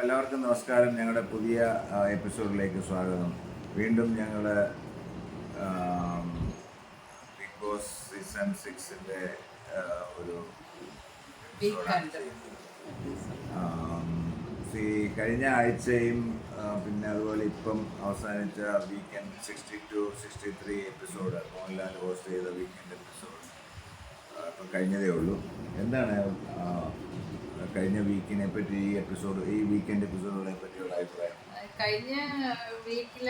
എല്ലാവർക്കും നമസ്കാരം. ഞങ്ങളുടെ പുതിയ എപ്പിസോഡിലേക്ക് സ്വാഗതം. വീണ്ടും ഞങ്ങൾ ബിഗ് ബോസ് സീസൺ സിക്സിന്റെ ഒരു ഈ കഴിഞ്ഞ ആഴ്ചയും പിന്നെ അതുപോലെ ഇപ്പം അവസാനിച്ച weekend sixty two sixty three episode Mohanlal host ചെയ്ത വീക്കെൻഡ് എപ്പിസോഡ് ഇപ്പം കഴിഞ്ഞതേ ഉള്ളൂ. എന്താണ് കഴിഞ്ഞ വീക്കിനെ പറ്റി ഈ എപ്പിസോഡ് ഈ വീക്കെൻഡ് എപ്പിസോഡുകളെ പറ്റിയുള്ള അഭിപ്രായം. കഴിഞ്ഞ വീക്കിൽ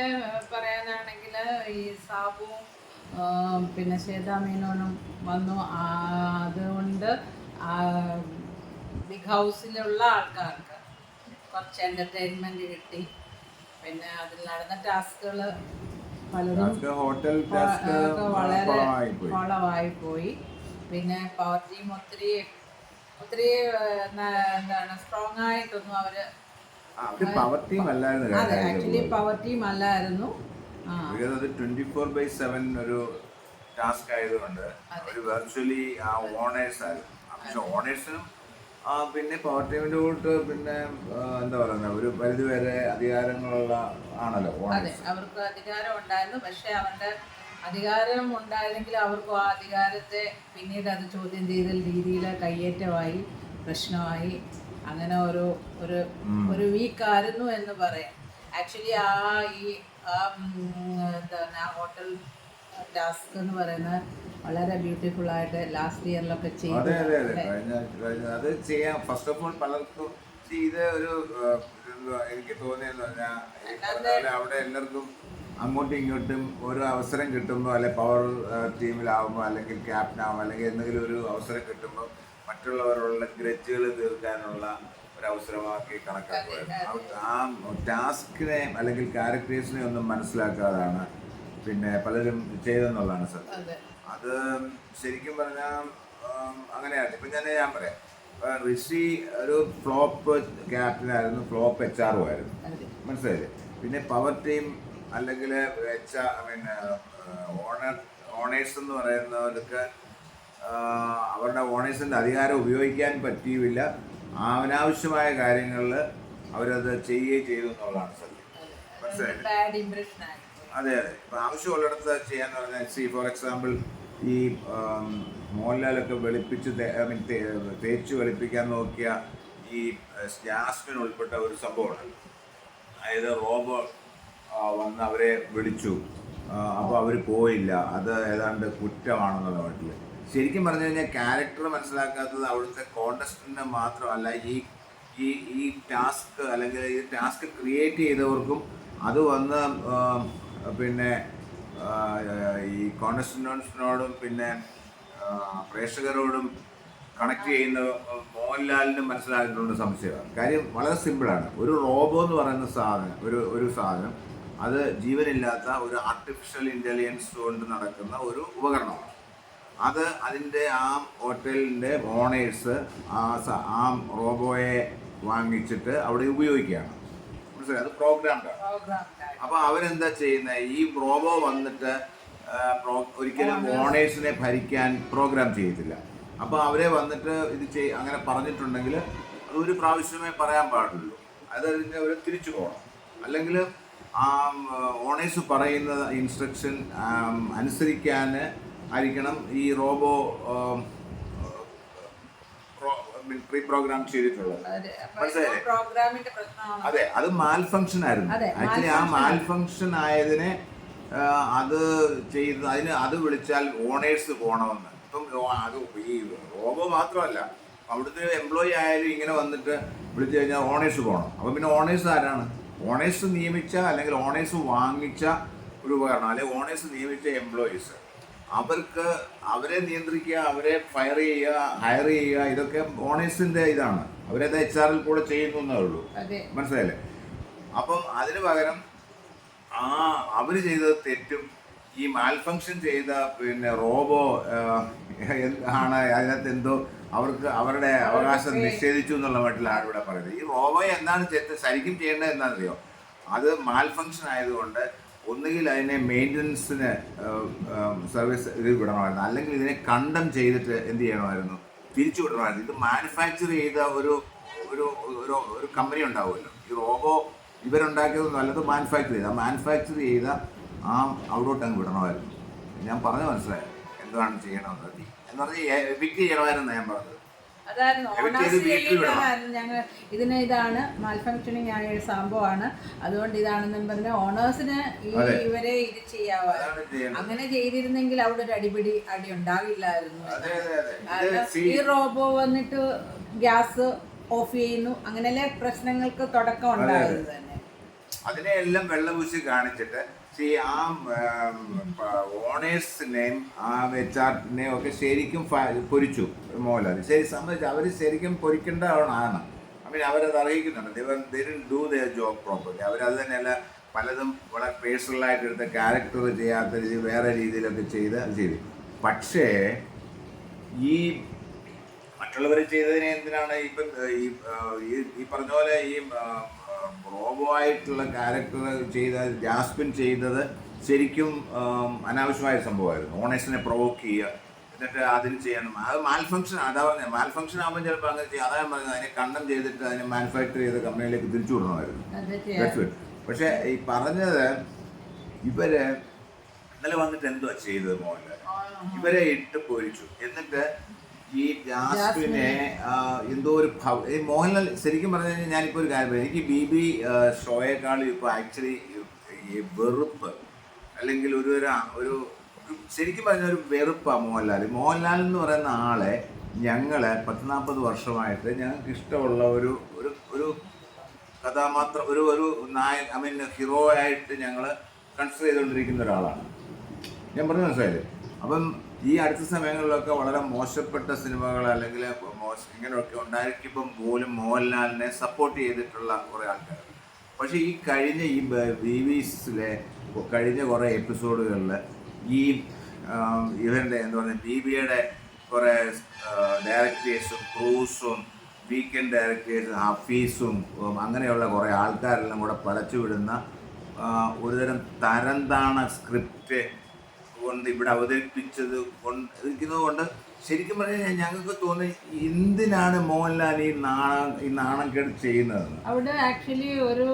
പറയാനാണെങ്കിൽ ഈ സാബുവും പിന്നെ ശ്വേതാമീനോനും വന്നു. അതുകൊണ്ട് ബിഗ് ഹൗസിലുള്ള ആൾക്കാർക്ക് കുറച്ച് എന്റർടൈൻമെന്റ് കിട്ടി. പിന്നെ അതിൽ നടന്ന ടാസ്കുകൾ പലതും വളരെ ഫോളോ പോയി പിന്നെ പവർ ടീം ഒത്തിരി ഒത്തിരി എന്താണ് സ്ട്രോങ് ആയിട്ടൊന്നും അവർ പവർട്ടിയും അല്ലായിരുന്നു അതെ ആക്ച്വലി അല്ലായിരുന്നു. ആ. ബിക്കോസ് അത് ട്വന്റി ഫോർ ബൈ സെവൻ ഒരു ടാസ്ക് ആയതുകൊണ്ട് ഒരു വെർച്വലി ആ ഓണേഴ്സ് ആയിരുന്നു. പക്ഷെ ഓണേഴ്സിനും പിന്നെ പവർ ടീമിന്റെ കൂട്ട് പിന്നെ എന്താ പറയുക ഒരു പരിധി വരെ അധികാരങ്ങളുള്ള ആണല്ലോ അവർക്ക് അധികാരം ഉണ്ടായിരുന്നു. പക്ഷെ അവരുടെ അധികാരം ഉണ്ടായിരുന്നെങ്കിൽ അവർക്ക് ആ അധികാരത്തെ പിന്നീട് അത് ചോദ്യം ചെയ്ത രീതിയിൽ കയ്യേറ്റമായി പ്രശ്നമായി അങ്ങനെ ഒരു ഒരു ഒരു വീക്കായിരുന്നു എന്ന് പറയാം. ആക്ച്വലി ആ ഈ ആ എന്താ എന്താണ് ആ ഹോട്ടൽ ടാസ്ക് എന്ന് പറയുന്ന വളരെ ബ്യൂട്ടിഫുൾ ആയിട്ട് ലാസ്റ്റ് ഇയറിലൊക്കെ ചെയ്തു. അതെ അതെ. അതെ കഴിഞ്ഞ കഴിഞ്ഞ അത് ചെയ്യാം. ഫസ്റ്റ് ഓഫ് ഓൾ പലർക്കും ചെയ്ത ഇത് ഒരു എനിക്ക് തോന്നിയെന്ന് പറഞ്ഞാൽ അവിടെ എല്ലാവർക്കും അങ്ങോട്ടും ഇങ്ങോട്ടും ഒരു അവസരം കിട്ടുമ്പോൾ അല്ലെ പവർ ടീമിലാവുമ്പോൾ അല്ലെങ്കിൽ ക്യാപ്റ്റൻ ആവുമ്പോൾ അല്ലെങ്കിൽ എന്തെങ്കിലും ഒരു അവസരം കിട്ടുമ്പോൾ മറ്റുള്ളവരുള്ള ഗ്രജുകൾ തീർക്കാനുള്ള ഒരു അവസരമാക്കി കണക്കാക്കുക ആ ടാസ്കിനെ അല്ലെങ്കിൽ ക്യാരക്ടേഴ്സിനെ ഒന്നും മനസ്സിലാക്കാതാണ് പിന്നെ പലരും ചെയ്തെന്നുള്ളതാണ് സത്യം. അതെ. ശരിക്കും പറഞ്ഞാൽ അങ്ങനെയാണ്. ഇപ്പം ഞാൻ ഞാൻ പറയാം. ഋഷി ഒരു ഫ്ലോപ്പ് ക്യാപ്റ്റനായിരുന്നു ഫ്ലോപ്പ് എച്ച് ആറും ആയിരുന്നു. മനസ്സിലായില്ലേ? പിന്നെ പവർ ടീം അല്ലെങ്കിൽ എച്ച് മീൻ ഓണർ ഓണേഴ്സ് എന്ന് പറയുന്നവർക്ക് അവരുടെ ഓണേഴ്സിന്റെ അധികാരം ഉപയോഗിക്കാൻ പറ്റിയില്ല. അനാവശ്യമായ കാര്യങ്ങളിൽ അവരത് ചെയ്യുകയും ചെയ്തു എന്നുള്ളതാണ് സത്യം. മനസ്സിലായില്ലേ അതെ അതെ. ഇപ്പം ആവശ്യമുള്ളിടത്ത് ചെയ്യാന്ന് പറഞ്ഞാൽ സി ഫോർ എക്സാമ്പിൾ ഈ മോഹൻലാലൊക്കെ വെളുപ്പിച്ച് ഐ മീൻ തേച്ച് വെളുപ്പിക്കാൻ നോക്കിയ ഈ ജാസ്മിൻ ഉൾപ്പെട്ട ഒരു സംഭവമാണ് അതായത് റോബോ ആ, വന്ന് അവരെ വിളിച്ചു. അപ്പോൾ അവർ പോയില്ല. അത് ഏതാണ്ട് കുറ്റമാണെന്നുള്ള നാട്ടിൽ ശരിക്കും പറഞ്ഞു കഴിഞ്ഞാൽ ക്യാരക്ടർ മനസ്സിലാക്കാത്തത് അവിടുത്തെ കോണ്ടസ്റ്റന്റിന് മാത്രമല്ല ഈ ഈ ഈ ടാസ്ക് അല്ലെങ്കിൽ ഈ ടാസ്ക് ക്രിയേറ്റ് ചെയ്തവർക്കും അത് വന്ന് പിന്നെ ഈ കോണ്ടസ്റ്റന്റിനോടും പിന്നെ പ്രേക്ഷകരോടും കണക്ട് ചെയ്യുന്ന മോഹൻലാലിന് മനസ്സിലാക്കിയിട്ടുണ്ട് സംശയമാണ്. കാര്യം വളരെ സിമ്പിളാണ് ഒരു റോബോ എന്ന് പറയുന്ന സാധനം ഒരു ഒരു സാധനം അത് ജീവനില്ലാത്ത ഒരു ആർട്ടിഫിഷ്യൽ ഇന്റലിജൻസ് കൊണ്ട് നടക്കുന്ന ഒരു ഉപകരണമാണ്. അത് അതിന്റെ ആ ഹോട്ടലിന്റെ ഓണേഴ്സ് ആ സ- ആ റോബോയെ വാങ്ങിച്ചിട്ട് അവിടെ ഉപയോഗിക്കുകയാണ്. മനസ്സിലായി? അത് പ്രോഗ്രാംഡാണ് അപ്പോൾ അപ്പൊ അവരെന്താ ചെയ്യുന്നത് ഈ റോബോ വന്നിട്ട് ഒരിക്കലും ഓണേഴ്സിനെ ഭരിക്കാൻ പ്രോഗ്രാം ചെയ്യത്തില്ല. അപ്പോൾ അവരെ വന്നിട്ട് ഇത് ചെയ് അങ്ങനെ പറഞ്ഞിട്ടുണ്ടെങ്കിൽ അത് ഒരു പ്രാവശ്യമേ പറയാൻ പാടുള്ളൂ. അത് അതിന്റെ അവർ തിരിച്ചു പോകണം. അല്ലെങ്കിൽ ആ ഓണേഴ്സ് പറയുന്ന ഇൻസ്ട്രക്ഷൻ അനുസരിക്കാൻ ആയിരിക്കണം. ഈ റോബോ പ്രീ പ്രോഗ്രാം ചെയ്തിട്ടുള്ളത്. അതെ അതെ അത് മാൽ ഫംഗ്ഷൻ ആയിരുന്നു ആക്ച്വലി ആ മാൽ ഫംഗ്ഷൻ ആയതിനെ അത് ചെയ്ത് അതിന് അത് വിളിച്ചാൽ ഓണേഴ്സ് പോകണമെന്ന്. ഇപ്പം അത് ഈ റോബോ മാത്രമല്ല അവിടുത്തെ എംപ്ലോയി ആയാലും ഇങ്ങനെ വന്നിട്ട് വിളിച്ചു കഴിഞ്ഞാൽ ഓണേഴ്സ് പോകണം. അപ്പം പിന്നെ ഓണേഴ്സ് ആരാണ്? ഓണേഴ്സ് നിയമിച്ച അല്ലെങ്കിൽ ഓണേഴ്സ് വാങ്ങിച്ച ഒരു ഉപകരണം അല്ലെങ്കിൽ ഓണേഴ്സ് നിയമിച്ച എംപ്ലോയീസ് അവർക്ക് അവരെ നിയന്ത്രിക്കുക അവരെ ഫയർ ചെയ്യുക ഹയർ ചെയ്യുക ഇതൊക്കെ ഓണേഴ്സിന്റെ ഇതാണ്. അവരത് എച്ച് ആറിൽ കൂടെ ചെയ്യുന്നു എന്നേ ഉള്ളൂ. മനസ്സിലായില്ലേ? അപ്പം അതിന് പകരം ആ അവർ ചെയ്ത തെറ്റും. ഈ മാൽഫങ്ഷൻ ചെയ്ത പിന്നെ റോബോ ആണ് അതിനകത്ത് എന്തോ അവർക്ക് അവരുടെ അവകാശം നിഷേധിച്ചു എന്നുള്ള മട്ടിലാണ് ഇവിടെ പറയുന്നത് ഈ റോബോ എന്താണ് ശരിക്കും ചെയ്യേണ്ടത് എന്താണെന്നറിയോ? അത് മാൽ മാൽഫങ്ഷൻ ആയതുകൊണ്ട് ഒന്നുകിൽ അതിനെ മെയിന്റനൻസിന് സർവീസ് ഇത് വിടണമായിരുന്നു. അല്ലെങ്കിൽ ഇതിനെ കണ്ടം ചെയ്തിട്ട് എന്ത് ചെയ്യണമായിരുന്നു? തിരിച്ചു വിടണമായിരുന്നു. ഇത് മാനുഫാക്ചർ ചെയ്ത ഒരു ഒരു ഒരു ഒരു കമ്പനി ഉണ്ടാവുമല്ലോ. ഈ റോബോ ഇവരുണ്ടാക്കിയത് നല്ലത് മാനുഫാക്ചർ ചെയ്ത്. ആ മാനുഫാക്ചർ ചെയ്ത ആ അവിടോട്ട് അങ്ങ് വിടണമായിരുന്നു. ഞാൻ പറഞ്ഞു മനസ്സിലായോ? എന്താണ് ചെയ്യണമെന്ന് എന്ന് ചെയ്യണമായിരുന്നു ഞാൻ പറഞ്ഞത്. ഞങ്ങൾ ഇതിന് ഇതാണ് മാൽഫങ്ഷനിങ് ആയ ഒരു സംഭവമാണ്. അതുകൊണ്ട് ഇതാണെന്നും പറഞ്ഞ ഓണേഴ്സിന് ഈ ഇവരെ ഇത് ചെയ്യാവോ അങ്ങനെ ചെയ്തിരുന്നെങ്കിൽ അവിടെ ഒരു അടിപിടി അടി ഉണ്ടാവില്ലായിരുന്നു. ഈ റോബോ വന്നിട്ട് ഗ്യാസ് ഓഫ് ചെയ്യുന്നു. അങ്ങനെയല്ലേ പ്രശ്നങ്ങൾക്ക് തുടക്കം ഉണ്ടായത് തന്നെ. അതിനെല്ലാം വെള്ളപൂശി കാണിച്ചിട്ട് സി ആ ഓണേഴ്സിനെയും ആ എച്ച് ആർട്ടിനെയും ഒക്കെ ശരിക്കും പൊരിച്ചു മോഹൻലാൽ. ശരി സംബന്ധിച്ച് അവർ ശരിക്കും പൊരിക്കേണ്ടതാണ് മീൻ അവരത് അറിയിക്കുന്നുണ്ട് ഇവർ ഡു ദ ജോബ് പ്രോപ്പർലി അവരത് തന്നെയല്ല പലതും വളരെ പേഴ്സണലായിട്ട് എടുത്ത ക്യാരക്ടർ ചെയ്യാത്ത വേറെ രീതിയിലൊക്കെ ചെയ്ത് അത് ചെയ്തു. പക്ഷേ ഈ മറ്റുള്ളവർ ചെയ്തതിനെ എന്തിനാണ് ഇപ്പം ഈ പറഞ്ഞ പോലെ ഈ റോബോ ആയിട്ടുള്ള ക്യാരക്ടർ ചെയ്ത ജാസ്മിൻ ചെയ്തത് ശരിക്കും അനാവശ്യമായ സംഭവമായിരുന്നു. ഓണേഴ്സിനെ പ്രൊവോക്ക് ചെയ്യുക എന്നിട്ട് അതിന് ചെയ്യണം അത് മാൽഫങ്ഷൻ അതാ പറഞ്ഞത് മാൽഫങ്ഷൻ ആകുമ്പോൾ ചിലപ്പോൾ അങ്ങനെ ചെയ്യും. അതാ പറഞ്ഞത് അതിനെ കണ്ടം ചെയ്തിട്ട് അതിനെ മാനുഫാക്ചർ ചെയ്ത കമ്പനിയിലേക്ക് തിരിച്ചു വിടണമായിരുന്നു. പക്ഷെ ഈ പറഞ്ഞത് ഇവർ ഇന്നലെ വന്നിട്ട് എന്തുവാ ചെയ്തത് മോഹൻലാൽ? ഇവരെ ഇട്ട് പൊരിച്ചു. എന്നിട്ട് ഈ ജാസ്മിനെ എന്തോ ഒരു മോഹൻലാൽ ശരിക്കും പറഞ്ഞു കഴിഞ്ഞാൽ ഞാനിപ്പോൾ ഒരു കാര്യം എനിക്ക് ബി ബി ഷോയേക്കാൾ ഇപ്പോൾ ആക്ച്വലി ഈ വെറുപ്പ് അല്ലെങ്കിൽ ഒരു ഒരു ശരിക്കും പറഞ്ഞ ഒരു വെറുപ്പാണ് മോഹൻലാൽ മോഹൻലാൽ എന്ന് പറയുന്ന ആളെ ഞങ്ങളെ പത്ത് നാൽപ്പത് വർഷമായിട്ട് ഞങ്ങൾക്ക് ഇഷ്ടമുള്ള ഒരു ഒരു ഒരു കഥാപാത്രം ഒരു ഒരു നായ ഐ മീൻ ഹീറോ ആയിട്ട് ഞങ്ങൾ കൺസിഡർ ചെയ്തുകൊണ്ടിരിക്കുന്ന ഒരാളാണ്. ഞാൻ പറഞ്ഞു മനസ്സിലായില്ലേ? അപ്പം ഈ അടുത്ത സമയങ്ങളിലൊക്കെ വളരെ മോശപ്പെട്ട സിനിമകൾ അല്ലെങ്കിൽ മോശം ഇങ്ങനെയൊക്കെ ഉണ്ടായിരിക്കുമ്പം പോലും മോഹൻലാലിനെ സപ്പോർട്ട് ചെയ്തിട്ടുള്ള കുറേ ആൾക്കാർ. പക്ഷെ ഈ കഴിഞ്ഞ ഈ ബി വിസിലെ കഴിഞ്ഞ കുറേ എപ്പിസോഡുകളിൽ ഈ ഇവന്റെ എന്താ പറയുക ബി ബിയുടെ കുറേ ഡയറക്ടേഴ്സും ക്രൂസും വീക്കെൻഡ് ഡയറക്ടേഴ്സും ഹഫീസും അങ്ങനെയുള്ള കുറേ ആൾക്കാരെല്ലാം കൂടെ പടച്ചു വിടുന്ന ആ, ഒരുതരം തരംതാണ സ്ക്രിപ്റ്റ് കൊണ്ട് ഇവിടെ അവതരിപ്പിച്ചത് കൊണ്ട് ഇരിക്കുന്നത് കൊണ്ട് ശരിക്കും പറഞ്ഞാൽ ഞങ്ങൾക്ക് തോന്നി എന്തിനാണ് മോഹൻലാൽ ഈ നാണം ഈ നാണം കേട് ചെയ്യുന്നത്? അവിടെ ആക്ച്വലി ഒരു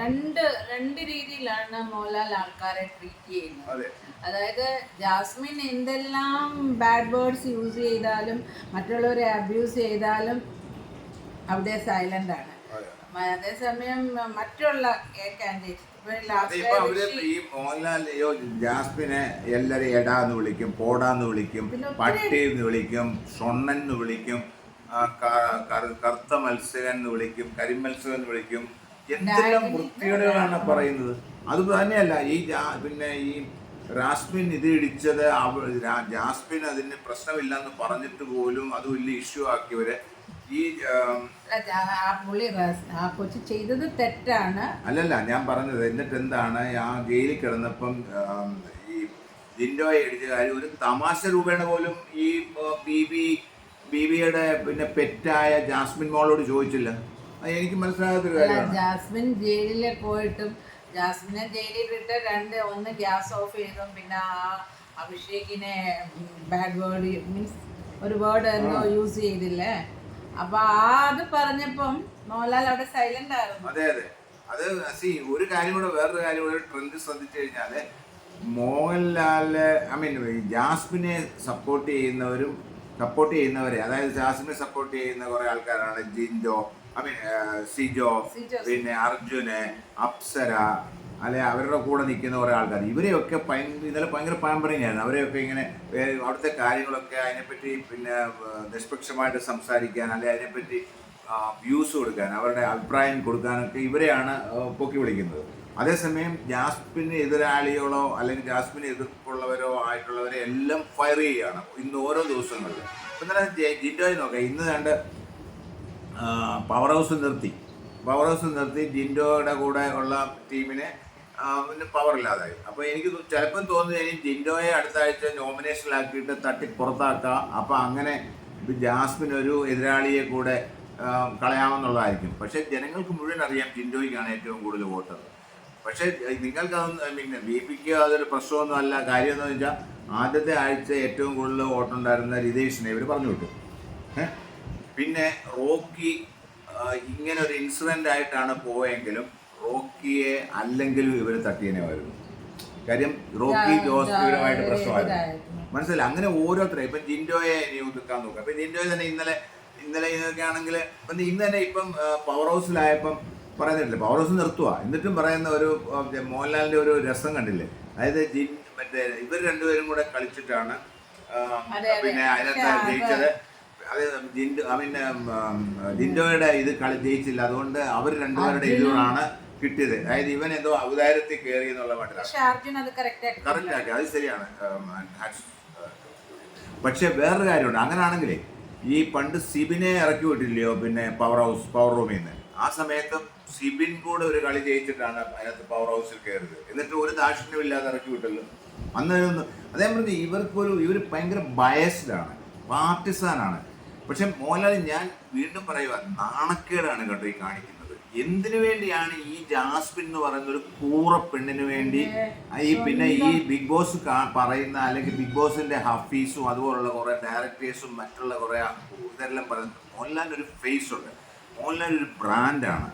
രണ്ട് രണ്ട് രീതിയിലാണ് മോഹൻലാൽ ആൾക്കാരെ ട്രീറ്റ് ചെയ്യുന്നത്. അതെ. അതായത് ജാസ്മിൻ എന്തെല്ലാം ബാഡ് വേർഡ്സ് യൂസ് ചെയ്താലും മറ്റുള്ളവരെ അബ്യൂസ് ചെയ്താലും അവിടെ സൈലന്റ് ആണ്. അതേസമയം മറ്റുള്ള കാൻഡിഡേറ്റ്സ് ഇപ്പൊ അവർ ഈ ജാസ്മിനെ എല്ലാരും എടാന്ന് വിളിക്കും പോടാന്ന് വിളിക്കും പട്ടി എന്ന് വിളിക്കും സൊണ്ണൻ എന്ന് വിളിക്കും കറുത്ത മത്സ്യകൻ എന്ന് വിളിക്കും കരിമത്സ്യകൻ എന്ന് വിളിക്കും എന്തെല്ലാം വൃത്തികേടുകളാണ് പറയുന്നത്. അത് തന്നെയല്ല ഈ പിന്നെ ഈ റാസ്മിൻ ഇത് ഇടിച്ചത് ജാസ്മിൻ അതിന് പ്രശ്നമില്ലെന്ന് പറഞ്ഞിട്ട് പോലും അത് വലിയ ഇഷ്യൂ ആക്കിയവര് ഈ ആം, പുള്ളി കൊച്ചു ചെയ്തത് തെറ്റാണ്. അല്ലല്ല ഞാൻ പറഞ്ഞത് എന്നിട്ട് എന്താണ് ആ ജയിലിൽ കിടന്നപ്പം ഈ ജിൻഡോയെ ഇടിച്ച കാര്യം ഒരു തമാശ രൂപേണ പോലും ഈ ബി ബി പിന്നെ പെറ്റായ ജാസ്മിൻ മോളോട് ചോദിച്ചില്ല. എനിക്ക് മനസ്സിലാകാത്തൊരു ഒരു കാര്യമാണ്. ജാസ്മിൻ ജയിലിലെ പോയിട്ടും ജാസ്മിനെ ജയിലിൽ വിട്ട് രണ്ട് ഒന്ന് ഗ്യാസ് ഓഫ് ചെയ്തും പിന്നെ ആ അഭിഷേകിനെ ബാഡ് വേർഡ് മീൻസ് ഒരു വേർഡ് എന്തോ യൂസ് ചെയ്തില്ലേ? അപ്പൊ ആ അത് പറഞ്ഞപ്പം മോഹൻലാൽ അവിടെ സൈലന്റ് ആയിരുന്നു അതെ അതെ അത് സി ഒരു കാര്യം കൂടെ വേറൊരു കാര്യം കൂടെ ട്രെൻഡ് ശ്രദ്ധിച്ചു കഴിഞ്ഞാൽ മോഹൻലാൽ ഐ മീൻ ജാസ്മിനെ സപ്പോർട്ട് ചെയ്യുന്നവരും സപ്പോർട്ട് ചെയ്യുന്നവരെ അതായത് ജാസ്മിനെ സപ്പോർട്ട് ചെയ്യുന്ന കുറെ ആൾക്കാരാണ് ജിൻഡോ ഐ മീൻ സിജോ സിജോ. പിന്നെ അർജുന് അപ്സര അല്ലെ അവരുടെ കൂടെ നിൽക്കുന്ന കുറേ ആൾക്കാർ. ഇവരെയൊക്കെ ഭയങ്കര ഇന്നലെ ഭയങ്കര പാമ്പറിങ്ങായിരുന്നു. അവരെയൊക്കെ ഇങ്ങനെ അവിടുത്തെ കാര്യങ്ങളൊക്കെ അതിനെപ്പറ്റി പിന്നെ നിഷ്പക്ഷമായിട്ട് സംസാരിക്കാൻ അല്ലെ അതിനെപ്പറ്റി വ്യൂസ് കൊടുക്കാൻ അവരുടെ അഭിപ്രായം കൊടുക്കാനൊക്കെ ഇവരെയാണ് പൊക്കി വിളിക്കുന്നത്. അതേസമയം ജാസ്മിന് എതിരാളികളോ അല്ലെങ്കിൽ ജാസ്മിന് എതിർപ്പുള്ളവരോ ആയിട്ടുള്ളവരെ എല്ലാം ഫയർ ചെയ്യുകയാണ് ഇന്ന് ഓരോ ദിവസങ്ങളിൽ ഇപ്പം തന്നെ ജിൻഡോയിൽ ജിൻഡോയെ നോക്കാം. ഇന്ന് കണ്ട് പവർ ഹൗസ് നിർത്തി. പവർ ഹൗസ് നിർത്തി ജിൻഡോയുടെ കൂടെ ഉള്ള ടീമിനെ പിന്നെ പവർ ഇല്ലാതായി. അപ്പോൾ എനിക്ക് ചിലപ്പം തോന്നുന്നു ഇനി ജിൻഡോയെ അടുത്ത ആഴ്ച നോമിനേഷനിലാക്കിയിട്ട് തട്ടി പുറത്താക്കുക അപ്പോൾ അങ്ങനെ ജാസ്മിൻ ഒരു എതിരാളിയെ കൂടെ കളയാമെന്നുള്ളതായിരിക്കും. പക്ഷേ ജനങ്ങൾക്ക് മുഴുവൻ അറിയാം ജിൻഡോയ്ക്കാണ് ഏറ്റവും കൂടുതൽ വോട്ടർ പക്ഷേ നിങ്ങൾക്ക് പിന്നെ ബി പിക്ക് അതൊരു പ്രശ്നമൊന്നും അല്ല. കാര്യം എന്ന് വെച്ചാൽ ആദ്യത്തെ ആഴ്ച ഏറ്റവും കൂടുതൽ വോട്ടുണ്ടായിരുന്ന റിതേഷിനെ ഇവർ പറഞ്ഞു വിട്ടു. പിന്നെ റോക്കി ഇങ്ങനെ ഒരു ഇൻസിഡന്റ് ആയിട്ടാണ് പോയെങ്കിലും റോക്കിയെ അല്ലെങ്കിൽ ഇവർ തട്ടിയനെ വരുന്നു. കാര്യം റോക്കി ജോസ്ഫിയുമായിട്ട് പ്രശ്നമായിരുന്നു. മനസ്സിലായി? അങ്ങനെ ഓരോരുത്തരും. ഇപ്പം ജിൻഡോയെ ഇനി ഒതുക്കാൻ നോക്കുക. അപ്പം ജിൻഡോയെ തന്നെ ഇന്നലെ ഇന്നലെ ഇതൊക്കെ ആണെങ്കിൽ ഇപ്പം ഇന്ന് തന്നെ ഇപ്പം പവർ ഹൗസിലായപ്പം പറയുന്നില്ല? പവർ ഹൗസ് നിർത്തുക എന്നിട്ടും പറയുന്ന ഒരു മോഹൻലാലിന്റെ മോഹൻലാലിന്റെ ഒരു രസം കണ്ടില്ലേ? അതായത് ജിൻ മറ്റേ ഇവർ രണ്ടുപേരും കൂടെ കളിച്ചിട്ടാണ്. പിന്നെ അതിനകത്ത് ജയിച്ചത്. അതായത് ജിൻഡോ ഐ മീൻ ജിൻഡോയുടെ ഇത് കളി ജയിച്ചില്ല. അതുകൊണ്ട് അവർ രണ്ടുപേരുടെ ഇതിലാണ് കിട്ടിയത്. അതായത് ഇവൻ എന്തോ ഔദാര്യത്തിൽ കയറി എന്നുള്ള മട്ടിലാണ് അർജുൻ അത് കറക്റ്റ് ആക്കി. കറക്റ്റ് ആക്കി. അത് ശരിയാണ്. പക്ഷെ വേറൊരു കാര്യമുണ്ട്. അങ്ങനാണെങ്കിൽ ഈ പണ്ട് സിബിനെ ഇറക്കി വിട്ടില്ലയോ പിന്നെ പവർ ഹൗസ് പവർ റൂമിൽ നിന്ന് ആ സമയത്ത് സിബിൻ കൂടെ ഒരു കളി ജയിച്ചിട്ടാണ് അതിനകത്ത് പവർ ഹൗസിൽ കയറിയത്. എന്നിട്ട് ഒരു ദാക്ഷിണ്യം ഇല്ലാതെ ഇറക്കി വിട്ടല്ലോ. അന്ന് അതേ പറഞ്ഞ് ഇവർക്കൊരു ഇവർ ഭയങ്കര ബയസ്ഡാണ് പാർട്ടിസാനാണ് പക്ഷെ മോഹൻലാൽ ഞാൻ വീണ്ടും പറയുക നാണക്കേടാണ് കേട്ടോ ഈ കാണിക്കുന്നത്. എന്തിനു വേണ്ടിയാണ് ഈ ജാസ്മിൻ എന്ന് പറയുന്ന ഒരു കൂറ പെണ്ണിന് വേണ്ടി ഈ പിന്നെ ഈ ബിഗ് ബോസ് പറയുന്ന അല്ലെങ്കിൽ ബിഗ് ബോസിന്റെ ഹഫീസും അതുപോലുള്ള കുറെ ഡയറക്ടേഴ്സും മറ്റുള്ള കുറെ ഇതെല്ലാം പറയുന്നത് മോഹൻലാൽ ഒരു ഫേസ് ഉണ്ട്. മോഹൻലാൽ ഒരു ബ്രാൻഡാണ്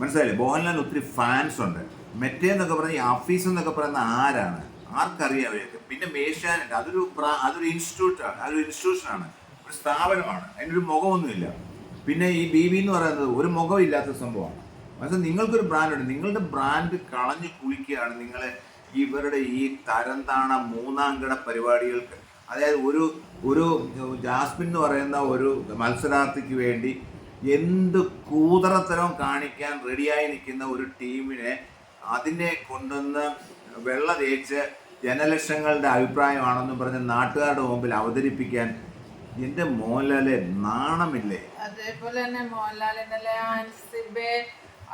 മനസ്സിലായില്ലേ? മോഹൻലാൽ ഒത്തിരി ഫാൻസ് ഉണ്ട്. മെറ്റേ എന്നൊക്കെ പറഞ്ഞ ഈ ഹഫീസ് എന്നൊക്കെ പറയുന്ന ആരാണ്? ആർക്കറിയാം അവരെയൊക്കെ പിന്നെ മേശാനുണ്ട് അതൊരു അതൊരു ഇൻസ്റ്റിറ്റ്യൂട്ടാണ് അതൊരു ഇൻസ്റ്റിറ്റ്യൂഷനാണ് ഒരു സ്ഥാപനമാണ്. അതിനൊരു മുഖമൊന്നുമില്ല. പിന്നെ ഈ ബി ബി എന്ന് പറയുന്നത് ഒരു മുഖമില്ലാത്ത സംഭവമാണ്. മനസ്സിൽ നിങ്ങൾക്കൊരു ബ്രാൻഡുണ്ട് നിങ്ങളുടെ ബ്രാൻഡ് കളഞ്ഞു കുളിക്കുകയാണ് നിങ്ങളെ ഇവരുടെ ഈ തരം താണ മൂന്നാം കിട പരിപാടികൾക്ക്. അതായത് ഒരു ഒരു ജാസ്മിൻ എന്ന് പറയുന്ന ഒരു മത്സരാർത്ഥിക്ക് വേണ്ടി എന്ത് കൂതറത്തരം കാണിക്കാൻ റെഡിയായി നിൽക്കുന്ന ഒരു ടീമിനെ അതിനെ കൊണ്ടുവന്ന് വെള്ള തേച്ച് ജനലക്ഷങ്ങളുടെ അഭിപ്രായമാണെന്നും പറഞ്ഞ് നാട്ടുകാരുടെ മുമ്പിൽ അവതരിപ്പിക്കാൻ എന്റെ മോഹൻലാലെ നാണമില്ലേ? അതേപോലെ തന്നെ മോഹൻലാൽ ഇന്നലെ ആൻസിബെ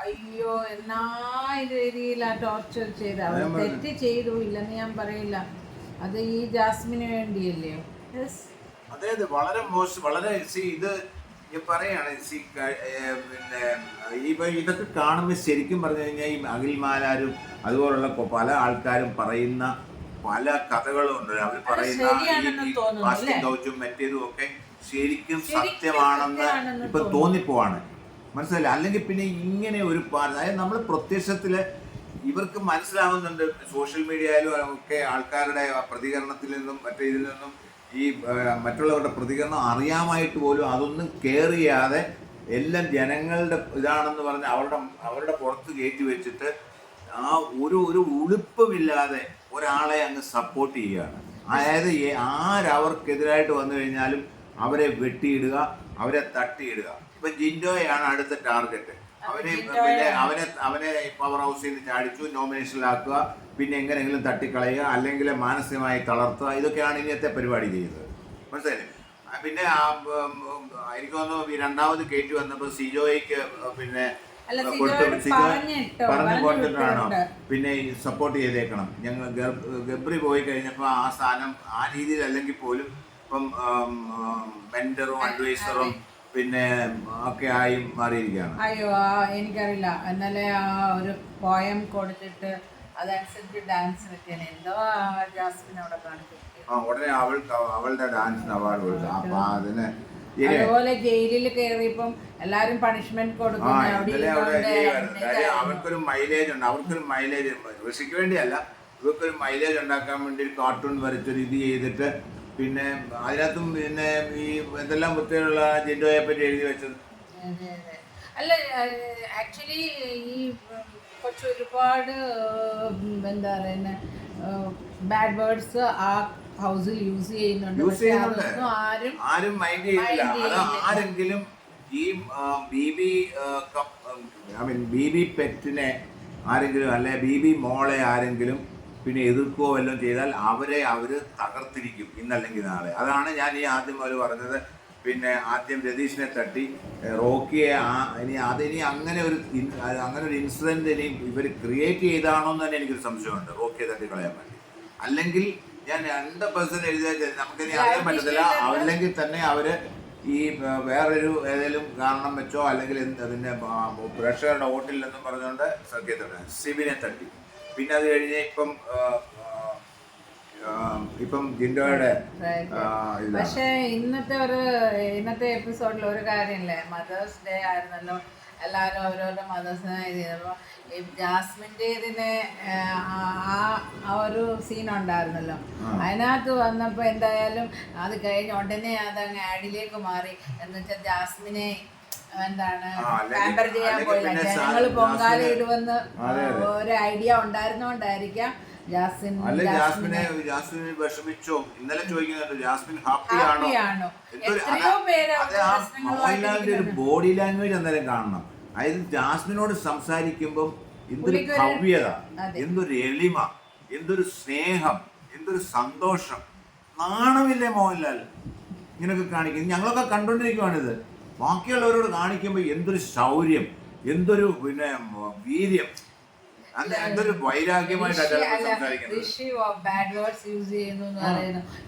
അയ്യോ എന്നാ ആ ടോർച്ചർ ചെയ്ത. അവർ. തെറ്റ് ചെയ്തു ഇല്ലെന്ന് ഞാൻ പറയില്ല. അത് ഈ ജാസ്മിന് വേണ്ടിയല്ലേ? അതെ അതെ വളരെ മോശം വളരെ സി ഇത് ഞാൻ പറയാണ് സി പിന്നെ ഈ ഇപ്പൊ ഇതൊക്കെ കാണുമ്പോൾ ശരിക്കും പറഞ്ഞു കഴിഞ്ഞാൽ ഈ അഖിൽമാലാരും അതുപോലുള്ള പല ആൾക്കാരും പറയുന്ന പല കഥകളുണ്ട് അവർ പറയുന്ന പ്ലാസ്റ്റിക്? ദൗത്യം മറ്റേതും ഒക്കെ ശരിക്കും സത്യമാണെന്ന് ഇപ്പൊ. തോന്നിപ്പോവാണ് മനസ്സിലായില്ല അല്ലെങ്കിൽ പിന്നെ ഇങ്ങനെ ഒരു അതായത് നമ്മൾ പ്രത്യക്ഷത്തിൽ ഇവർക്ക് മനസ്സിലാവുന്നുണ്ട് സോഷ്യൽ മീഡിയയിലും ഒക്കെ ആൾക്കാരുടെ പ്രതികരണത്തിൽ നിന്നും മറ്റേ ഇതിൽ നിന്നും ഈ മറ്റുള്ളവരുടെ പ്രതികരണം അറിയാമായിട്ട് പോലും അതൊന്നും കെയർ ചെയ്യാതെ എല്ലാം ജനങ്ങളുടെ ഇതാണെന്ന് പറഞ്ഞ് അവരുടെ അവരുടെ പുറത്ത് കയറ്റി വെച്ചിട്ട് ആ ഒരു ഒരു ഉളുപ്പമില്ലാതെ ഒരാളെ അങ്ങ് സപ്പോർട്ട് ചെയ്യുകയാണ്. അതായത് ആരവർക്കെതിരായിട്ട് വന്നു കഴിഞ്ഞാലും അവരെ വെട്ടിയിടുക അവരെ തട്ടിയിടുക. ഇപ്പൊ ജിൻഡോയാണ് അടുത്ത ടാർഗറ്റ് അവനെ പിന്നെ അവനെ അവനെ പവർ ഹൗസിൽ നിന്ന് ചാടിച്ചു നോമിനേഷനിലാക്കുക പിന്നെ എങ്ങനെയെങ്കിലും തട്ടിക്കളയുക അല്ലെങ്കിൽ മാനസികമായി തളർത്തുക. ഇതൊക്കെയാണ് ഇന്നത്തെ പരിപാടി ചെയ്യുന്നത്. മനസ്സിലായില്ലേ? പിന്നെ എനിക്ക് തോന്നുന്നു രണ്ടാമത് കയറ്റി വന്നപ്പോൾ സിജോയ്ക്ക് പിന്നെ പറഞ്ഞു കൊടുത്തിട്ടാണോ? പിന്നെ സപ്പോർട്ട് ചെയ്തേക്കണം. ഞങ്ങൾ ഗബ്രി പോയി കഴിഞ്ഞപ്പോൾ ആ സ്ഥാനം ആ രീതിയിൽ അല്ലെങ്കിൽ പോലും ഇപ്പം മെന്ററും അഡ്വൈസറും പിന്നെ ഒക്കെ ആയി മാറിയിരിക്കുകയാണ്. അയ്യോ എനിക്കറിയില്ല. ഇന്നലെ ആ ഒരു പോയം കൊടുത്തിട്ട് അതനുസരിച്ച് ഡാൻസ് എന്തോ ആ ജാസ്മിൻ അവിടെ കാണിച്ചു. ഉടനെ അവൾക്ക് അവളുടെ ഡാൻസിന് അവാർഡ് കൊടുത്തു. അപ്പൊ അതിന് അതുപോലെ ജയിലിൽ കയറിയപ്പം എല്ലാരും പണിഷ്മെന്റ് ആ കൊടുക്കുന്നു അവിടെ ഇന്നലെ അവിടെ ചെയ്യുമായിരുന്നു. കാര്യം അവർക്കൊരു മൈലേജ് ഉണ്ട് അവർക്കൊരു മൈലേജ് ഋഷിക്ക് വേണ്ടിയല്ല ഇവർക്കൊരു മൈലേജ് ഉണ്ടാക്കാൻ വേണ്ടി ഒരു കാർട്ടൂൺ വരച്ചൊരു ഇത് ചെയ്തിട്ട് പിന്നെ അതിനകത്തും പിന്നെ ഈ എന്തെല്ലാം വൃത്തിയുള്ള ജിൻഡോയെ പറ്റി എഴുതി വെച്ചത് അതെ, അതെ. അല്ല ആക്ച്വലി ഈ കൊച്ചു കുറച്ച് ഒരുപാട് എന്താ പറയുന്ന ബാഡ് വേർഡ്സ് ആ ഹൗസിൽ യൂസ് ചെയ്യുന്നുണ്ട്. യൂസ് പക്ഷെ ചെയ്യുന്നുണ്ട്. അതൊന്നും ആരും ആരും മൈൻഡ് ചെയ്യില്ല. Mind അത് ചെയ്യില്ല. ആരെങ്കിലും ഈ B B I mean B B പെറ്റിനെ ആരെങ്കിലും അല്ലെ ബി ബി മോളെ ആരെങ്കിലും പിന്നെ എതിർക്കുകയോ വല്ലതും ചെയ്താൽ അവരെ അവർ തകർത്തിരിക്കും ഇന്നല്ലെങ്കിൽ നാളെ. അതാണ് ഞാൻ ഈ ആദ്യം അവർ പറഞ്ഞത്. പിന്നെ ആദ്യം രതീഷിനെ തട്ടി ഏ, റോക്കിയെ ആ ഇനി അതിനി അങ്ങനെ ഒരു ഇൻ- അത് അങ്ങനെ ഒരു ഇൻസിഡന്റ് ഇനി ഇവർ ക്രിയേറ്റ് ചെയ്താണോ എന്ന് തന്നെ എനിക്കൊരു സംശയമുണ്ട്. റോക്കിയെ തട്ടി കളയാൻ വേണ്ടി. അല്ലെങ്കിൽ ഞാൻ രണ്ട് പെർസെന്റ് എഴുതിയാൽ നമുക്കിനി അറിയാൻ പറ്റത്തില്ല. അല്ലെങ്കിൽ തന്നെ അവർ ഈ വേറൊരു ഏതെങ്കിലും കാരണം വെച്ചോ അല്ലെങ്കിൽ അതിന്റെ പ്രേക്ഷകരുടെ പ്രേക്ഷകരുടെ വോട്ടില്ലെന്നും പറഞ്ഞുകൊണ്ട് സഖ്യത്തെ സിബിനെ തട്ടി. പിന്നെ അത് കഴിഞ്ഞ് ഇപ്പം ഇപ്പം ജിൻഡോയുടെ പക്ഷേ ഇന്നത്തെ ഒരു ഇന്നത്തെ എപ്പിസോഡിൽ ഒരു കാര്യമില്ലേ? മദേഴ്സ് ഡേ ആയിരുന്നല്ലോ. എല്ലാവരും അവരവരുടെ മദേഴ്സിനെ ഇത് ചെയ്തപ്പോൾ ഈ ജാസ്മിന്റെ ഇതിന് ഒരു സീൻ ഉണ്ടായിരുന്നല്ലോ അതിനകത്ത് വന്നപ്പോൾ എന്തായാലും അത് കഴിഞ്ഞ ഉടനെ അതങ്ങ് ആഡിലേക്ക് മാറി. എന്ന് വെച്ചാൽ ജാസ്മിനെ എന്താണ് ടാമ്പർ പാമ്പർ ചെയ്യാൻ പോയില്ല. ജനങ്ങൾ പൊങ്കാല ഇടുവെന്ന്. ഒരു ഐഡിയ ഉണ്ടായിരുന്നോണ്ടായിരിക്കാം ജാസ്മിൻ അല്ല ജാസ്മിനെ വിഷമിച്ചോ? ഇന്നലെ ചോദിക്കുന്നുണ്ട് ജാസ്മിൻ ഹാപ്പി ആണോ? മോഹൻലാലിന്റെ ഒരു ബോഡി ലാംഗ്വേജ് അന്നേരം കാണണം. അതായത് ജാസ്മിനോട് സംസാരിക്കുമ്പോൾ എന്തൊരു ഭവ്യത എന്തൊരു എളിമ. എന്തൊരു സ്നേഹം എന്തൊരു സന്തോഷം. നാണമില്ലേ മോഹൻലാൽ? ഇങ്ങനെയൊക്കെ കാണിക്കും ഞങ്ങളൊക്കെ കണ്ടുകൊണ്ടിരിക്കുവാണിത് ബാക്കിയുള്ളവരോട് കാണിക്കുമ്പോൾ എന്തൊരു ശൗര്യം എന്തൊരു പിന്നെ വീര്യം.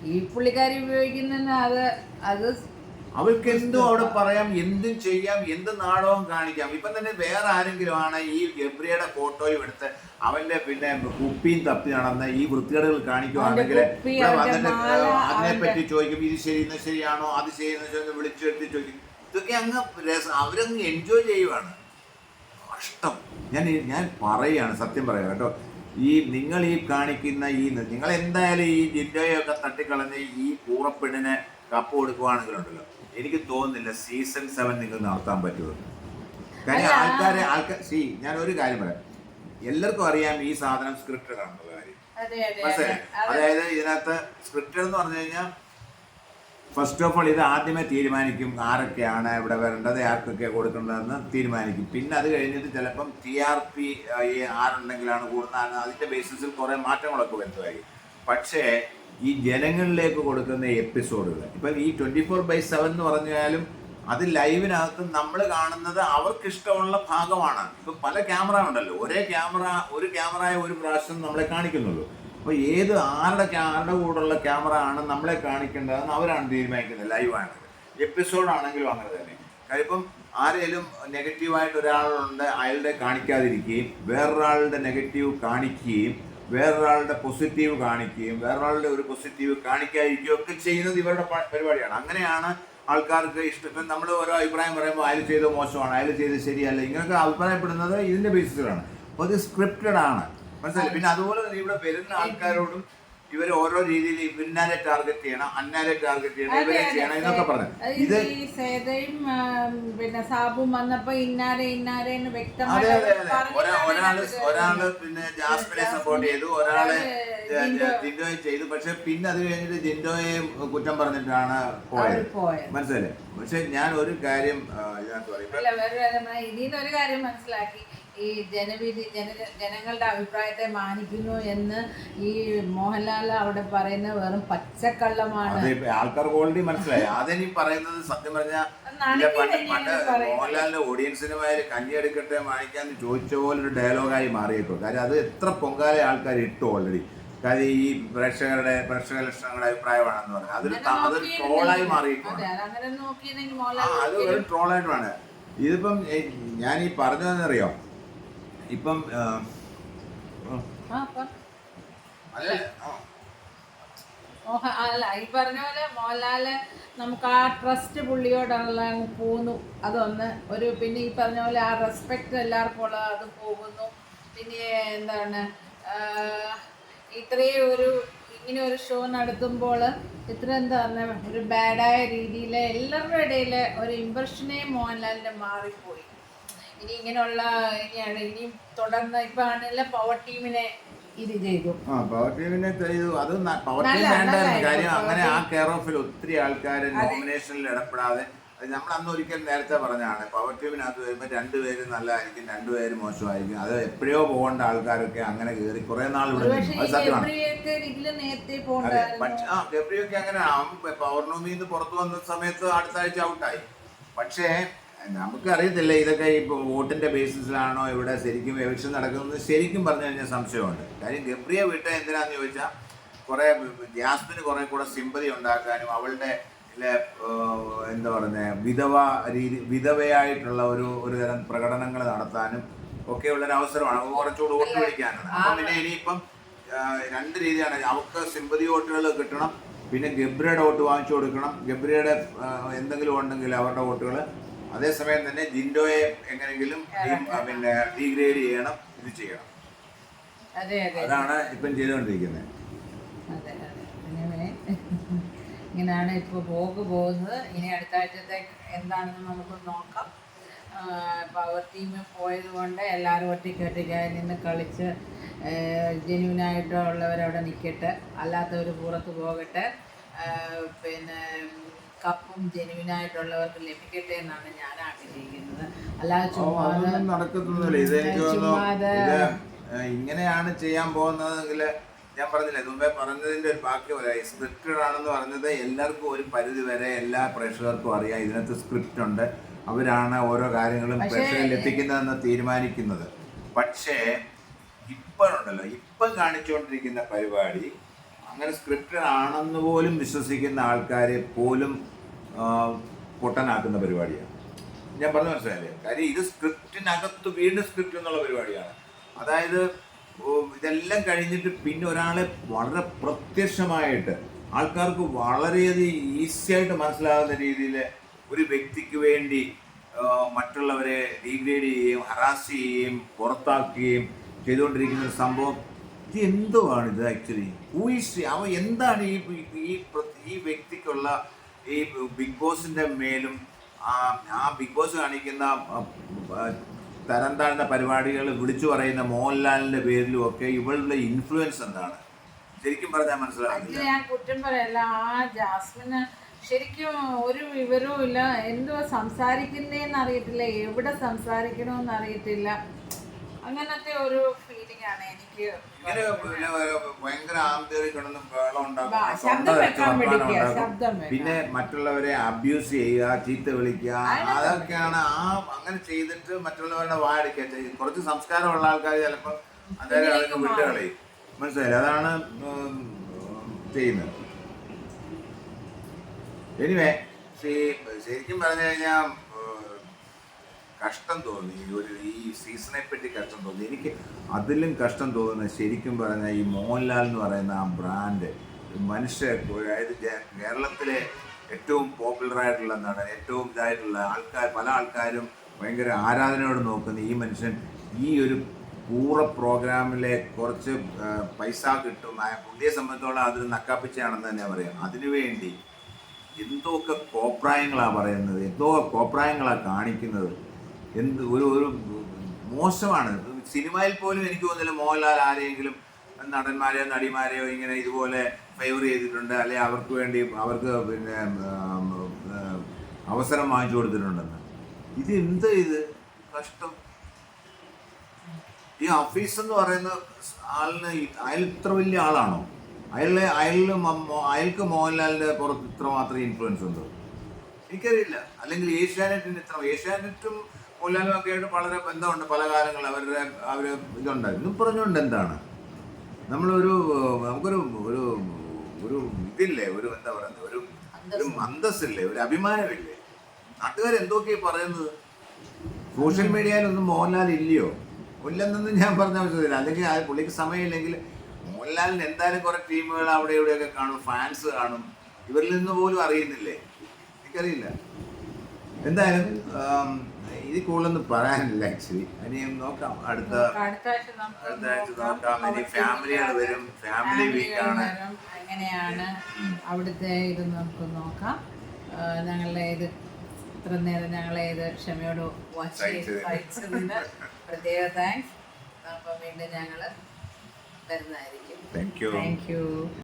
ഈ പുള്ളിക്കാരി ഉപയോഗിക്കുന്ന അത് അത് അവർക്ക് എന്തും അവിടെ പറയാം എന്തും ചെയ്യാം എന്ത് നാടകവും കാണിക്കാം. ഇപ്പം തന്നെ വേറെ ആരെങ്കിലും ആണ് ഈ ഗബ്രിയുടെ ഫോട്ടോയും എടുത്ത് അവന്റെ പിന്നെ കുപ്പിയും തപ്പി നടന്ന ഈ വൃത്തികേടുകൾ കാണിക്കുവാണെങ്കിൽ അവന്റെ കുപ്പി, ഇവിടെ അവന്റെ വന്നിട്ട് മാല, അതിനെ അവന്റെ- പറ്റി ചോദിക്കും ഇത് ശരി ഇന്ന് ശരിയാണോ അത് ശരിയെന്ന് ചോദിച്ചു വിളിച്ചു എടുത്ത് ചോദിക്കും. ഇതൊക്കെ അങ്ങ് രസം അവരങ്ങ് എൻജോയ് ചെയ്യുവാണ്. കഷ്ടം. ഞാൻ ഞാൻ പറയുകയാണ് സത്യം പറയാം കേട്ടോ. ഈ നിങ്ങൾ ഈ കാണിക്കുന്ന ഈ നിങ്ങൾ എന്തായാലും ഈ ജിൻഡോയൊക്കെ തട്ടിക്കളഞ്ഞ് ഈ കൂറപ്പെണ്ണിനെ കപ്പ് കൊടുക്കുവാണെങ്കിലുണ്ടല്ലോ. എനിക്ക് തോന്നുന്നില്ല സീസൺ സെവൻ നിങ്ങൾ നടത്താൻ പറ്റുമെന്ന് കാര്യം. ആൾക്കാരെ ആൾക്കാർ സി ഞാൻ ഒരു കാര്യം പറയാം. എല്ലാവർക്കും അറിയാം ഈ സാധനം സ്ക്രിപ്റ്റഡ് ആണെന്നുള്ള കാര്യം. മനസ്സിലായി? അതായത് ഇതിനകത്ത് സ്ക്രിപ്റ്റഡ് എന്ന് പറഞ്ഞു കഴിഞ്ഞാൽ ഫസ്റ്റ് ഓഫ് ഓൾ ഇത് ആദ്യമേ തീരുമാനിക്കും ആരൊക്കെയാണ് ഇവിടെ വരേണ്ടത് ആർക്കൊക്കെ കൊടുക്കേണ്ടതെന്ന് തീരുമാനിക്കും. പിന്നെ അത് കഴിഞ്ഞിട്ട് ചിലപ്പം ടി ആർ പി ആരുണ്ടെങ്കിലാണ് കൂടുന്നതാണ് അതിന്റെ ബേസിസിൽ കുറേ മാറ്റങ്ങളൊക്കെ വരുത്തുമായിരിക്കും. പക്ഷേ ഈ ജനങ്ങളിലേക്ക് കൊടുക്കുന്ന എപ്പിസോഡുകൾ ഇപ്പം ഈ ട്വന്റി ഫോർ ബൈ സെവൻ എന്ന് പറഞ്ഞാലും അത് ലൈവിനകത്ത് നമ്മൾ കാണുന്നത് അവർക്ക് ഇഷ്ടമുള്ള ഭാഗമാണ്. ഇപ്പം പല ക്യാമറ ഉണ്ടല്ലോ. ഒരേ ക്യാമറ ഒരു ക്യാമറയെ ഒരു പ്രാവശ്യം നമ്മളെ കാണിക്കുന്നുള്ളൂ. അപ്പോൾ ഏത് ആരുടെ ആരുടെ കൂടെയുള്ള ക്യാമറ ആണ് നമ്മളെ കാണിക്കേണ്ടതെന്ന് അവരാണ് തീരുമാനിക്കുന്നത് ലൈവാണ് എപ്പിസോഡ് ആണെങ്കിലും അങ്ങനെ തന്നെ. കാര്യം ഇപ്പം ആരെങ്കിലും നെഗറ്റീവായിട്ട് ഒരാളുണ്ട് അയാളുടെ കാണിക്കാതിരിക്കുകയും വേറൊരാളുടെ നെഗറ്റീവ് കാണിക്കുകയും വേറൊരാളുടെ പോസിറ്റീവ് കാണിക്കുകയും വേറൊരാളുടെ ഒരു പോസിറ്റീവ് കാണിക്കാതിരിക്കുകയും ഒക്കെ ചെയ്യുന്നത് ഇവരുടെ പരിപാടിയാണ്. അങ്ങനെയാണ് ആൾക്കാർക്ക് ഇഷ്ടം. ഇപ്പം നമ്മൾ ഓരോ അഭിപ്രായം പറയുമ്പോൾ അയാൾ ചെയ്തത് മോശമാണ് അയാൾ ചെയ്തത് ശരിയല്ല. ഇങ്ങനെയൊക്കെ അഭിപ്രായപ്പെടുന്നത് ഇതിന്റെ ബേസിസിലാണ് അപ്പോൾ ഇത് സ്ക്രിപ്റ്റഡ് ആണ്. മനസ്സിലായി പിന്നെ അതുപോലെ തന്നെ ഇവിടെ വരുന്ന ആൾക്കാരോടും ഇവർ ഓരോ രീതിയിൽ ഇന്നാരെ ടാർഗറ്റ് ചെയ്യണം അന്നാരെ ടാർഗറ്റ് ചെയ്യണം ഇവരെ ചെയ്യണം എന്നൊക്കെ പറഞ്ഞു. ഇത് സേതയും പിന്നെ സാബും വന്നപ്പോ ഇന്നാരെ ഇന്നാരെ അതെ അതെ അതെ. ഒരാ- ഒരാൾ ഒരാൾ പിന്നെ ജാസ്മിനെ സപ്പോർട്ട് ചെയ്തു ഒരാൾ ഒരാൾ ജിൻഡോ. ജിൻഡോയെ ചെയ്തു. പക്ഷെ പിന്നെ അത് കഴിഞ്ഞിട്ട് ജിൻഡോയെ കുറ്റം പറഞ്ഞിട്ടാണ് പോയത്. പോയത്. മനസ്സിലായി പക്ഷെ ഞാൻ ഒരു കാര്യം ഇതിനകത്ത് പറയും. ഇതിൽ ഒരു കാര്യം മനസ്സിലാക്കി. ഈ ജനവിധി ജന ജനങ്ങളുടെ അഭിപ്രായത്തെ മാനിക്കുന്നു എന്ന് ഈ മോഹൻലാൽ അവിടെ പറയുന്നത് വെറും പച്ചക്കള്ളമാണ്. ആൾക്കാർക്ക് ഓൾറെഡി മനസ്സിലായി. അതെനി പറയുന്നത് സത്യം പറഞ്ഞാൽ പണ്ട്. മോഹൻലാലിന്റെ ഓഡിയൻസിനുമായി കഞ്ഞി എടുക്കട്ടെ വാങ്ങിക്കാന്ന് ചോദിച്ച പോലെ ഒരു ഡയലോഗായി മാറിയിട്ടുണ്ട് കാര്യം അത് എത്ര പൊങ്കാല ആൾക്കാർ ഇട്ടു ഓൾറെഡി കാര്യം ഈ പ്രേക്ഷകരുടെ പ്രേക്ഷക ലക്ഷണങ്ങളുടെ അഭിപ്രായമാണെന്ന് പറഞ്ഞത് അതൊരു അതൊരു ട്രോളായി മാറിയിട്ടുണ്ട്. അത് ഒരു ട്രോളായിട്ടാണ് ഇതിപ്പം ഞാൻ ഈ പറഞ്ഞതെന്നറിയോ? ഇപ്പം. അല്ല ഈ പറഞ്ഞ പോലെ മോഹൻലാൽ നമുക്ക് ആ ട്രസ്റ്റ് പുള്ളിയോടുള്ള പോന്നു അതൊന്ന് ഒരു പിന്നെ ഈ പറഞ്ഞ പോലെ ആ റെസ്പെക്റ്റ് എല്ലാവർക്കും ഉള്ള അത് പോകുന്നു. പിന്നെ എന്താണ് ഇത്രയും ഒരു ഇങ്ങനെ ഒരു ഷോ നടത്തുമ്പോൾ ഇത്ര എന്താ പറഞ്ഞ ഒരു ബാഡായ രീതിയിൽ എല്ലാവരുടെ ഇടയിൽ ഒരു ഇമ്പ്രഷനേ മോഹൻലാലിന്റെ മാറിപ്പോയി. ഇനി ഇങ്ങനെയുള്ള ഇനിയാണ് ഇനി തുടർന്ന് ഇപ്പൊ ആണെങ്കിലും പവർ ടീമിനെ ഇത് ചെയ്തു. ആ പവർ ടീമിനെ ചെയ്തു. അത് പവർ ടീം നല്ല- വേണ്ടായിരുന്നു. കാര്യം. അങ്ങനെ ആ കെയർ ഓഫിൽ ഒത്തിരി ആൾക്കാർ നോമിനേഷനിൽ ഇടപെടാതെ അത് നമ്മൾ അന്ന് ഒരിക്കൽ നേരത്തെ പറഞ്ഞാണ് പവർ ടീമിനകത്ത് വരുമ്പോൾ രണ്ടുപേരും നല്ലതായിരിക്കും രണ്ടുപേരും മോശമായിരിക്കും. അത് എപ്പോഴോ പോകേണ്ട ആൾക്കാരൊക്കെ അങ്ങനെ കയറി കുറെ നാൾ ഇവിടെ. സത്യമാണ്. പക്ഷേ ആ ഗബ്രിയൊക്കെ അങ്ങനെ പവർ നിന്ന് പുറത്തു വന്ന സമയത്ത് അടുത്ത ആഴ്ച ഔട്ടായി പക്ഷേ നമുക്കറിയത്തില്ല ഇതൊക്കെ ഇപ്പൊ വോട്ടിന്റെ ബേസിസിലാണോ ഇവിടെ ശരിക്കും എലക്ഷൻ നടക്കുന്നത് ശരിക്കും പറഞ്ഞു കഴിഞ്ഞാൽ സംശയമുണ്ട്. കാര്യം ഗബ്രിയെ വിട്ട എന്തിനാന്ന് ചോദിച്ചാൽ കുറേ ജാസ്മിന് കുറേ കൂടെ സിമ്പതി ഉണ്ടാക്കാനും അവളുടെ എന്താ പറയുന്നത് വിധവ രീതി വിധവയായിട്ടുള്ള ഒരു ഒരു തരം പ്രകടനങ്ങൾ നടത്താനും ഒക്കെ ഒരു അവസരമാണ്. കുറച്ചുകൂടി വോട്ട് പിടിക്കാനാണ്. അപ്പം പിന്നെ ഇനിയിപ്പം രണ്ട് രീതിയാണ്. അവർക്ക് സിമ്പതി വോട്ടുകൾ കിട്ടണം പിന്നെ ഗബ്രിയുടെ വോട്ട് വാങ്ങിച്ചു കൊടുക്കണം. ഗബ്രിയുടെ എന്തെങ്കിലും ഉണ്ടെങ്കിൽ അവരുടെ വോട്ടുകൾ അതേസമയം തന്നെ ജിൻഡോയെ എങ്ങനെങ്കിലും പിന്നെ ഡീഗ്രേഡ് ചെയ്യണം ഇത് ചെയ്യണം. അതെ അതെ. അതാണ് ഇപ്പം ചെയ്തുകൊണ്ടിരിക്കുന്നത്. ഇങ്ങനെയാണ് ഇപ്പോൾ പോക്ക് പോകുന്നത്. ഇനി അടുത്ത ആഴ്ചത്തെ എന്താണെന്ന് നമുക്ക് നോക്കാം. പവർ ടീം പോയത് കൊണ്ട് എല്ലാവരും ഒറ്റയ്ക്കൊറ്റയ്ക്കായി നിന്ന് കളിച്ച് ജെന്യൂനായിട്ടുള്ളവരവിടെ നിൽക്കട്ടെ അല്ലാത്തവർ പുറത്ത് പോകട്ടെ. പിന്നെ കപ്പും ജെനുവിനായിട്ടുള്ളവർക്ക് ലഭിക്കട്ടെ എന്നാണ് ഞാൻ ആഗ്രഹിക്കുന്നത്. അല്ലാതെ ചുമ്മാ അതൊന്നും നടക്കത്തൊന്നുമില്ല. ഇത് എനിക്ക് തോന്നുന്നു ഇത് ഇങ്ങനെയാണ് ചെയ്യാൻ പോകുന്നതെങ്കിൽ ഞാൻ പറഞ്ഞില്ലേ മുമ്പേ പറഞ്ഞതിന്റെ ഒരു ബാക്കി പറയാം സ്ക്രിപ്റ്റഡ് ആണെന്ന് പറഞ്ഞത് എല്ലാവർക്കും ഒരു പരിധി വരെ എല്ലാ പ്രേക്ഷകർക്കും അറിയാം. ഇതിനകത്ത് സ്ക്രിപ്റ്റ് ഉണ്ട്. അവരാണ് ഓരോ കാര്യങ്ങളും പ്രേക്ഷകരിൽ എത്തിക്കുന്നതെന്ന് തീരുമാനിക്കുന്നത്. പക്ഷേ ഇപ്പോഴുണ്ടല്ലോ ഇപ്പം കാണിച്ചുകൊണ്ടിരിക്കുന്ന പരിപാടി അങ്ങനെ സ്ക്രിപ്റ്റഡ് ആണെന്ന് പോലും വിശ്വസിക്കുന്ന ആൾക്കാരെ പോലും പൊട്ടനാക്കുന്ന പരിപാടിയാണ്. ഞാൻ പറഞ്ഞു മനസ്സിലായില്ലേ? കാര്യം ഇത് സ്ക്രിപ്റ്റിനകത്ത് വീണ്ടും സ്ക്രിപ്റ്റ് എന്നുള്ള പരിപാടിയാണ്. അതായത് ഇതെല്ലാം കഴിഞ്ഞിട്ട് പിന്നെ ഒരാളെ വളരെ പ്രത്യക്ഷമായിട്ട് ആൾക്കാർക്ക് വളരെയധികം ഈസി ആയിട്ട് മനസ്സിലാകുന്ന രീതിയിൽ ഒരു വ്യക്തിക്ക് വേണ്ടി മറ്റുള്ളവരെ ഡീഗ്രേഡ് ചെയ്യുകയും ഹറാസ് ചെയ്യുകയും പുറത്താക്കുകയും ചെയ്തുകൊണ്ടിരിക്കുന്ന ഒരു സംഭവം. ഇത് എന്തോ ആണ് ഇത് ആക്ച്വലി ഊയിസ് അവ എന്താണ് ഈ ഈ ഈ വ്യക്തിക്കുള്ള ഈ ബിഗ് ബോസിന്റെ മേലും ആ ബിഗ് ബോസ് കാണിക്കുന്ന തരം താഴ്ന്ന പരിപാടികൾ വിളിച്ചു പറയുന്ന മോഹൻലാലിന്റെ പേരിലും ഒക്കെ ഇവളുടെ ഇൻഫ്ലുവൻസ് എന്താണ്? ശരിക്കും പറഞ്ഞാൽ അതിന് ഞാൻ കുറ്റം പറയല്ല. ആ ജാസ്മിന് ശരിക്കും ഒരു വിവരവും ഇല്ല. എന്തുവാ സംസാരിക്കുന്നേന്ന് അറിയത്തില്ല. എവിടെ സംസാരിക്കണമെന്ന് അറിയത്തില്ല. അങ്ങനത്തെ ഒരു ഫീലിംഗ് ആണ് എനിക്ക് ഇങ്ങനെ പിന്നെ ഭയങ്കര കിടന്ന് ബഹളം ഉണ്ടാക്കും. പിന്നെ മറ്റുള്ളവരെ അബ്യൂസ് ചെയ്യുക ചീത്ത വിളിക്കുക അതൊക്കെയാണ് ആ അങ്ങനെ ചെയ്തിട്ട് മറ്റുള്ളവരുടെ വാടിക്ക കുറച്ച് സംസ്കാരമുള്ള ആൾക്കാർ ചിലപ്പോൾ അന്നേരം അതൊക്കെ വിട്ടുകളയും. മനസ്സിലായില്ലേ? അതാണ് ചെയ്യുന്നത്. എനിവേ ശരിക്കും പറഞ്ഞു കഴിഞ്ഞാൽ കഷ്ടം തോന്നി. ഒരു ഈ സീസണെ പറ്റി കഷ്ടം തോന്നി. എനിക്ക് അതിലും കഷ്ടം തോന്നുന്നത് ശരിക്കും പറഞ്ഞാൽ ഈ മോഹൻലാൽ എന്ന് പറയുന്ന ആ ബ്രാൻഡ് മനുഷ്യ അതായത് കേരളത്തിലെ ഏറ്റവും പോപ്പുലർ ആയിട്ടുള്ള നടൻ ഏറ്റവും ഇതായിട്ടുള്ള ആൾക്കാർ പല ആൾക്കാരും ഭയങ്കര ആരാധനയോട് നോക്കുന്ന ഈ മനുഷ്യൻ ഈ ഒരു പൂറ പ്രോഗ്രാമിലെ കുറച്ച് പൈസ കിട്ടും. പുതിയ പുള്ളിയെ സംബന്ധിച്ചോളം നക്കാപ്പിച്ചാണെന്ന് തന്നെ പറയാം. അതിനുവേണ്ടി എന്തൊക്കെ കോപ്രായങ്ങളാണ് പറയുന്നത് എന്തോ കോപ്രായങ്ങളാണ് കാണിക്കുന്നത്? എന്ത് ഒരു ഒരു മോശമാണ്. സിനിമയിൽ പോലും എനിക്ക് തോന്നുന്നില്ല മോഹൻലാൽ ആരെയെങ്കിലും നടന്മാരെയോ നടിമാരെയോ ഇങ്ങനെ ഇതുപോലെ ഫേവർ ചെയ്തിട്ടുണ്ട്. അല്ലെ അവർക്ക് വേണ്ടി അവർക്ക് പിന്നെ അവസരം വാങ്ങിച്ചു കൊടുത്തിട്ടുണ്ടെന്ന്. ഇത് എന്ത് ഇത്? കഷ്ടം. ഈ ഹഫീസ് എന്ന് പറയുന്ന ആളിന് അയാൾ ഇത്ര വലിയ ആളാണോ? അയാളെ അയാളിൽ അയാൾക്ക് മോഹൻലാലിന്റെ പുറത്ത് ഇത്രമാത്രം ഇൻഫ്ലുവൻസ് ഉണ്ടോ? എനിക്കറിയില്ല. അല്ലെങ്കിൽ ഏഷ്യാനെറ്റിന് ഇത്ര ഏഷ്യാനെറ്റും മോഹൻലാലും ആയിട്ട് വളരെ ബന്ധമുണ്ട്. പല കാലങ്ങൾ അവരുടെ അവർ ഇതുണ്ട് ഇന്നും പറഞ്ഞുകൊണ്ട് എന്താണ്? നമ്മളൊരു നമുക്കൊരു ഒരു ഒരു ഇതില്ലേ? ഒരു എന്താ പറയുന്നത്? ഒരു ഒരു അന്തസ്സില്ലേ? ഒരു അഭിമാനമില്ലേ? നാട്ടുകാർ എന്തൊക്കെയാ പറയുന്നത്? സോഷ്യൽ മീഡിയയിലൊന്നും മോഹൻലാൽ ഇല്ലയോ? ഇല്ലെന്നൊന്നും ഞാൻ പറഞ്ഞ ആവശ്യമില്ല അല്ലെങ്കിൽ ആ പുള്ളിക്ക് സമയമില്ലെങ്കിൽ മോഹൻലാലിന് എന്തായാലും കുറെ ടീമുകൾ അവിടെ ഇവിടെയൊക്കെ കാണും. ഫാൻസ് കാണും. ഇവരിൽ നിന്ന് പോലും അറിയുന്നില്ലേ? എനിക്കറിയില്ല. എന്തായാലും ആം, ഇതിൽ കൂടുതലൊന്നും പറയാനില്ല ആക്ച്വലി ഇനി നോക്കാം. അടുത്ത അടുത്ത ആഴ്ച നോക്കാം. ഇനി ഫാമിലിയാണ് വരും. ഫാമിലി വീക്കാണ്. എങ്ങനെയാണ് അവിടുത്തെ ഇത് നമുക്ക് നോക്കാം. ഞങ്ങളുടെ ഇത് ഇത്ര നേരം ഞങ്ങളെ ഇത് ക്ഷമയോട് വാച്ച് സഹിച്ചതിന്. പ്രത്യേക താങ്ക്സ് അപ്പം വീണ്ടും ഞങ്ങൾ വരുന്നതായിരിക്കും. Thank you